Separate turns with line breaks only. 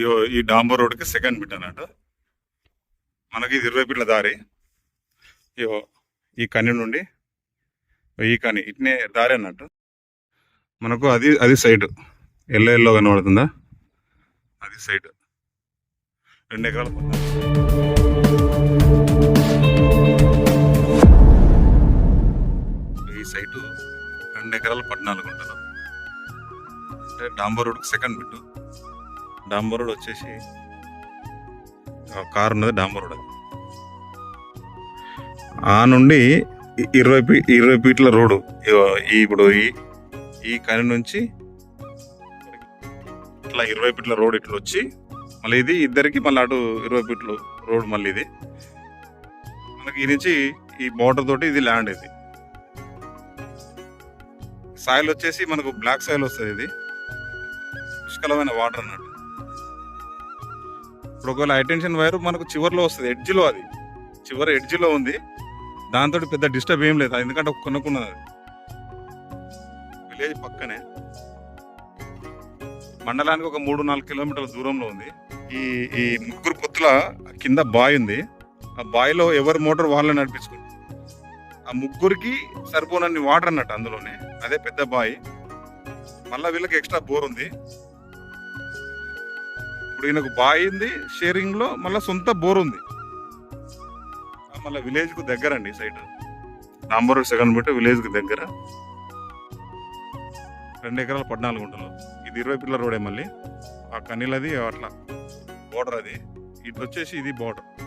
ఇగో ఈ డాంబర్ రోడ్కి second bit అన్నట్టు. మనకి ఇది ఇరవై ఫీట్ల దారి. ఈ కని నుండి ఈ కని ఇట్నే దారి అన్నట్టు. మనకు అది అది సైడ్ ఎల్లో ఎల్లో కనబడుతుందా? అది సైడ్ రెండు ఎకరాలు ఈ సైటు రెండు ఎకరాలు పద్నాలుగు ఉంటుంది. అంటే డాంబర్ రోడ్కి సెకండ్ బిట్టు డాంబర్ రోడ్ వచ్చేసి కారు ఉన్నది డాంబర్ రోడ్ ఆ నుండి ఇరవై ఫీ ఇరవై ఫీట్ల రోడ్డు. ఇప్పుడు ఈ ఈ కని నుంచి ఇట్లా ఇరవై ఫీట్ల రోడ్ ఇట్లా వచ్చి మళ్ళీ ఇది ఇద్దరికి మళ్ళీ అటు ఇరవై ఫీట్లు రోడ్ మళ్ళీ ఇది. మనకి ఈ నుంచి ఈ బోర్డర్ తోటి ఇది ల్యాండ్ ఇది. సాయిల్ వచ్చేసి మనకు బ్లాక్ సాయిల్ వస్తుంది ఇది. పుష్కలమైన వాటర్ అన్నట్టు. ఇప్పుడు ఒకవేళ హైటెన్షన్ వైర్ మనకు చివర్లో వస్తుంది ఎడ్జ్లో అది. చివరి ఎడ్జ్లో ఉంది. దాంతో పెద్ద డిస్టర్బ్ ఏం లేదు. ఎందుకంటే కొనుక్కున్నది అది. విలేజ్ పక్కనే మండలానికి ఒక మూడు నాలుగు కిలోమీటర్ల దూరంలో ఉంది. ఈ ఈ ముగ్గురు పొత్తుల కింద బాయ్ ఉంది. ఆ బాయిలో ఎవరి మోటార్ వాళ్ళని నడిపించుకుంటారు? ఆ ముగ్గురికి సరిపోనన్ని వాటర్ అన్నట్టు అందులోనే. అదే పెద్ద బాయ్. మళ్ళీ వీళ్ళకి ఎక్స్ట్రా బోర్ ఉంది. ఇప్పుడు ఈయనకు బాయింది షేరింగ్లో షేరింగ్లో మళ్ళీ సొంత బోర్ ఉంది. మళ్ళీ విలేజ్కు దగ్గర అండి సైడ్ నంబర్ సెకండ్ బిట్ విలేజ్కు దగ్గర. రెండు ఎకరాల పద్నాలుగు గుంటలు. ఇది ఇరవై పిల్లల రోడే మళ్ళీ. ఆ కనీలది అట్లా. బోర్డర్ అది. ఇటు వచ్చేసి ఇది బోర్డర్